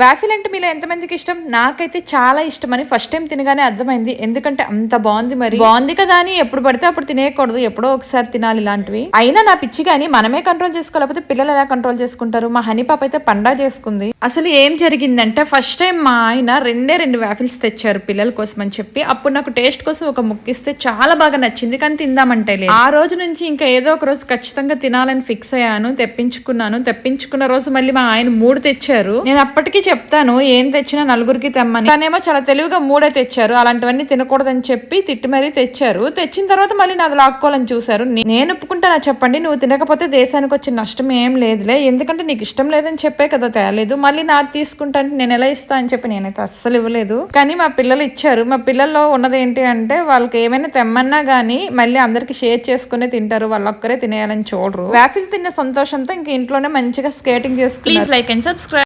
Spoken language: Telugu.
వాఫిల్ అంటే మీలో ఎంతమందికి ఇష్టం? నాకైతే చాలా ఇష్టం అని ఫస్ట్ టైం తినగానే అర్థమైంది. ఎందుకంటే అంత బాగుంది మరి. బాగుంది కదా అని ఎప్పుడు పడితే అప్పుడు తినేయకూడదు. ఎప్పుడో ఒకసారి తినాలి ఇలాంటివి. అయినా నా పిచ్చి కానీ మనమే కంట్రోల్ చేసుకోలేకపోతే పిల్లలు ఎలా కంట్రోల్ చేసుకుంటారు? మా హనీ పాప అయితే పండా చేసుకుంది. అసలు ఏం జరిగిందంటే ఫస్ట్ టైం మా ఆయన రెండే రెండు వాఫిల్స్ తెచ్చారు పిల్లల కోసం అని చెప్పి. అప్పుడు నాకు టేస్ట్ కోసం ఒక ముక్కిస్తే చాలా బాగా నచ్చింది. కానీ తిందామంటే లేదు. ఆ రోజు నుంచి ఇంకా ఏదో ఒక రోజు ఖచ్చితంగా తినాలని ఫిక్స్ అయ్యాను. తెప్పించుకున్నాను. తెప్పించుకున్న రోజు మళ్ళీ మా ఆయన మూడు తెచ్చారు. నేను అప్పటికి చెప్తాను ఏం తెచ్చినా నలుగురికి తెమ్మని. తనేమో చాలా తెలివిగా మూడే తెచ్చారు అలాంటివన్నీ తినకూడదని చెప్పి తిట్టి మరీ తెచ్చారు. తెచ్చిన తర్వాత మళ్ళీ నాది లాక్కోవాలని చూశారు. నేను ఒప్పుకుంటానా చెప్పండి నువ్వు తినకపోతే దేశానికి వచ్చిన నష్టం ఏం లేదులే. ఎందుకంటే నీకు ఇష్టం లేదని చెప్పే కదా తేలేదు. మళ్ళీ నాది తీసుకుంటా అంటే నేను ఎలా ఇస్తా అని చెప్పి నేనైతే అస్సలు ఇవ్వలేదు. కానీ మా పిల్లలు ఇచ్చారు. మా పిల్లల్లో ఉన్నది ఏంటి అంటే వాళ్ళకి ఏమైనా తెమ్మన్నా గానీ మళ్ళీ అందరికి షేర్ చేసుకునే తింటారు. వాళ్ళొక్కరే తినేయాలని చూడరు. వ్యాఫిల్ తిన్న సంతోషంతో ఇంక ఇంట్లోనే మంచిగా స్కేటింగ్ చేసుకున్నారు. Please like and subscribe.